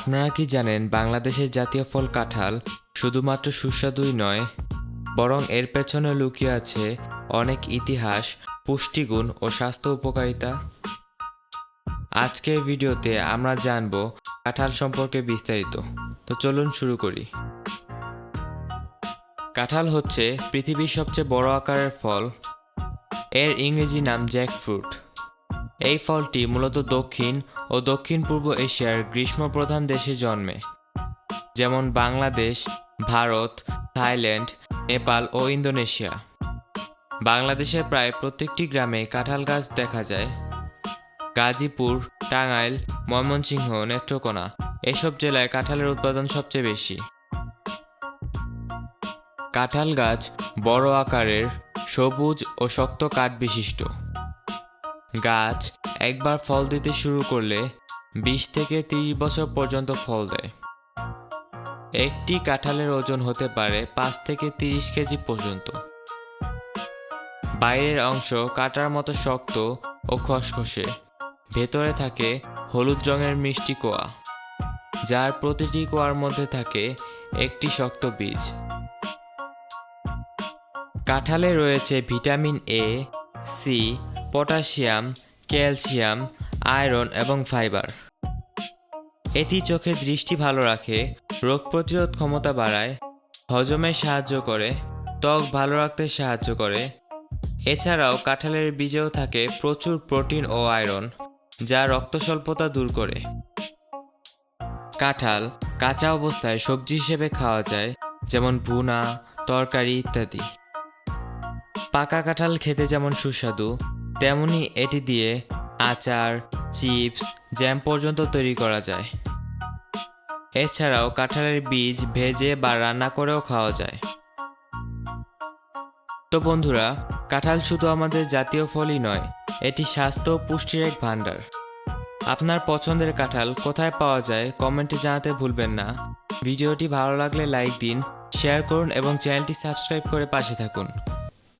আপনারা কি জানেন বাংলাদেশের জাতীয় ফল কাঁঠাল শুধুমাত্র সুস্বাদুই নয়, বরং এর পেছনে লুকিয়ে আছে অনেক ইতিহাস, পুষ্টিগুণ ও স্বাস্থ্য উপকারিতা? আজকের ভিডিওতে আমরা জানব কাঁঠাল সম্পর্কে বিস্তারিত। তো চলুন শুরু করি। কাঁঠাল হচ্ছে পৃথিবীর সবচেয়ে বড় আকারের ফল। এর ইংরেজি নাম জ্যাকফ্রুট। এই ফলটি মূলত দক্ষিণ ও দক্ষিণ পূর্ব এশিয়ার গ্রীষ্মপ্রধান দেশে জন্মে, যেমন বাংলাদেশ, ভারত, থাইল্যান্ড, নেপাল ও ইন্দোনেশিয়া। বাংলাদেশের প্রায় প্রত্যেকটি গ্রামে কাঁঠাল গাছ দেখা যায়। গাজীপুর, টাঙ্গাইল, ময়মনসিংহ, নেত্রকোনা এসব জেলায় কাঁঠালের উৎপাদন সবচেয়ে বেশি। কাঁঠাল গাছ বড় আকারের, সবুজ ও শক্ত কাঠ বিশিষ্ট। গাছ একবার ফল দিতে শুরু করলে বিশ থেকে তিরিশ বছর পর্যন্ত ফল দেয়। একটি কাঁঠালের ওজন হতে পারে পাঁচ থেকে তিরিশ কেজি পর্যন্ত। বাইরের অংশ কাটার মতো শক্ত ও খসখসে। ভেতরে থাকে হলুদ রঙের মিষ্টি কোয়া, যার প্রতিটি কোয়ার মধ্যে থাকে একটি শক্ত বীজ। কাঁঠালে রয়েছে vitamin A, C potassium, calcium, iron এবং ফাইবার। এটি চোখের দৃষ্টি ভালো রাখে, রোগ প্রতিরোধ ক্ষমতা বাড়ায়, হজমে সাহায্য করে, ত্বক ভালো রাখতে সাহায্য করে। এছাড়াও কাঁঠালের বীজেও থাকে প্রচুর প্রোটিন ও আয়রন, যা রক্ত স্বল্পতা দূর করে। কাঁঠাল কাঁচা অবস্থায় সবজি হিসেবে খাওয়া যায়, যেমন ভুনা, তরকারি ইত্যাদি। পাকা কাঁঠাল খেতে যেমন সুস্বাদু তেমনি এটি দিয়ে আচার, চিপস, জ্যাম পর্যন্ত তৈরি করা যায়। এছাড়াও কাঁঠালের বীজ ভেজে বা রান্না করেও খাওয়া যায়। তো বন্ধুরা, কাঁঠাল শুধু আমাদের জাতীয় ফলই নয়, এটি স্বাস্থ্য পুষ্টির এক ভাণ্ডার। আপনার পছন্দের কাঁঠাল কোথায় পাওয়া যায় কমেন্টে জানাতে ভুলবেন না। ভিডিওটি ভালো লাগলে লাইক দিন, শেয়ার করুন এবং চ্যানেলটি সাবস্ক্রাইব করে পাশে থাকুন।